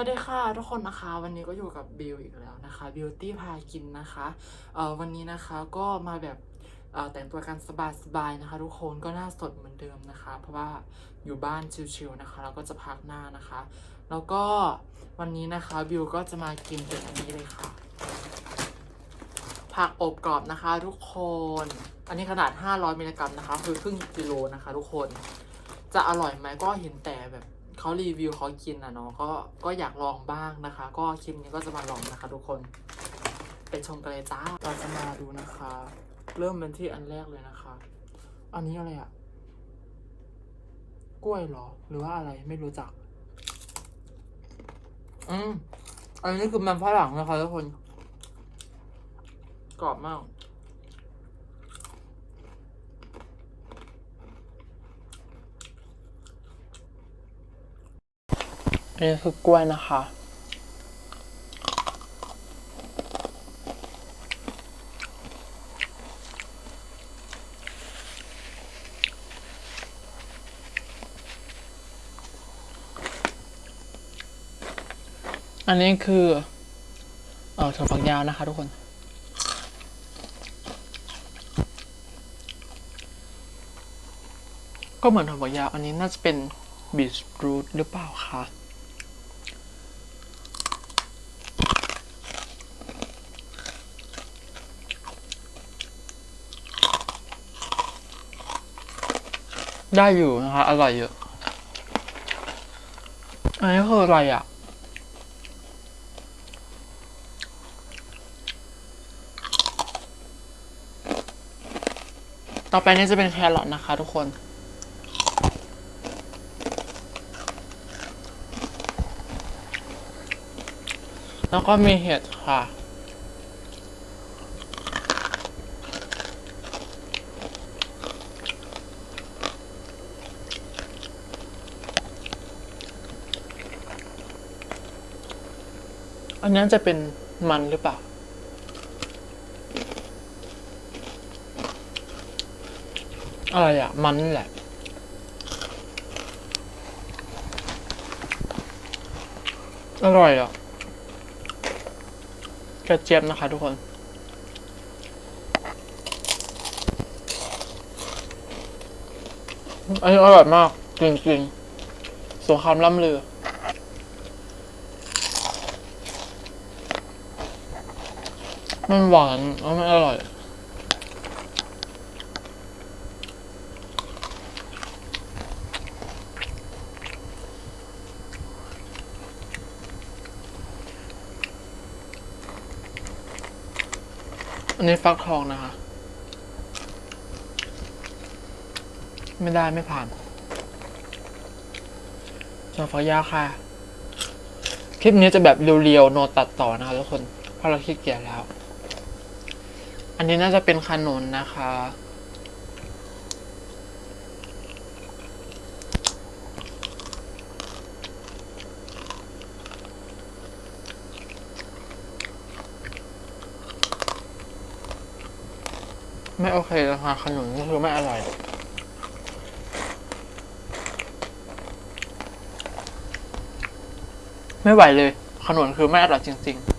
วัสดีค่ะทุกคนนะคะวันนี้ก็อยู่กับบิวอีกแล้วนะคะบิวตี้พากินนะคะเอ่อวันนี้นะคะก็มาแบบเอ่อแต่งตัวกันสบายๆนะคะ ทุกคนก็หน้าสดเหมือนเดิมนะคะ เพราะว่าอยู่บ้านชิลๆนะคะแล้วก็จะพักหน้านะคะ แล้วก็วันนี้นะคะบิวก็จะมากินเป็นอันนี้เลยค่ะ ผักอบกรอบนะคะ ทุกคนอันนี้ขนาด 500มิลลิกรัมนะคะ คือครึ่งกิโลนะคะ ทุกคนจะอร่อยไหมก็เห็นแต่แบบ เขารีวิวเขากินอะเนาะก็ก็อยากลองบ้างนะคะ ก็คลิปนี้ก็จะมาลองนะคะ ทุกคนไปชมกันเลยจ้าเราจะมาดูนะคะ เริ่มเป็นที่อันแรกเลยนะคะ อันนี้อะไรอะ่ะกล้วยเหรอ หรือว่าอะไรไม่รู้จัก อืมอันนี้คือมันฝรั่งนะคะทุกคน กรอบมาก อันนี้คือกล้วยนะคะ อันนี้คือ เอ่อถั่วฝักยาวนะคะทุกคนก็เหมือนถั่วฝักยาวอันนี้น่าจะเป็นบีทรูทหรือเปล่าคะ ได้อยู่นะคะอร่อยเยอะอันนี้คืออะไรอะ ต่อไปนี้จะเป็นแครอทนะคะทุกคนแล้วก็มีเห็ดค่ะ อันนั้นจะเป็นมันหรือเปล่า อะไรอะมันแหละ อร่อยอะกระเจี๊ยบนะคะทุกคนอันนี้อร่อยมาก จริงๆสงครามล่ำเลือ มันหวานแล้วมันอร่อย อันนี้ฟักทองนะคะ ไม่ได้ไม่ผ่านจอฟักยาค่ะ คลิปนี้จะแบบเรียวๆ โนตัดต่อนะคะทุกคน เพราะเราขี้เกียจแล้ว อันนี้น่าจะเป็นขนุนนะคะ ไม่โอเคเลยค่ะขนุนนี่คือไม่อร่อยไม่ไหวเลย ขนุนคือไม่อร่อยจริง ๆ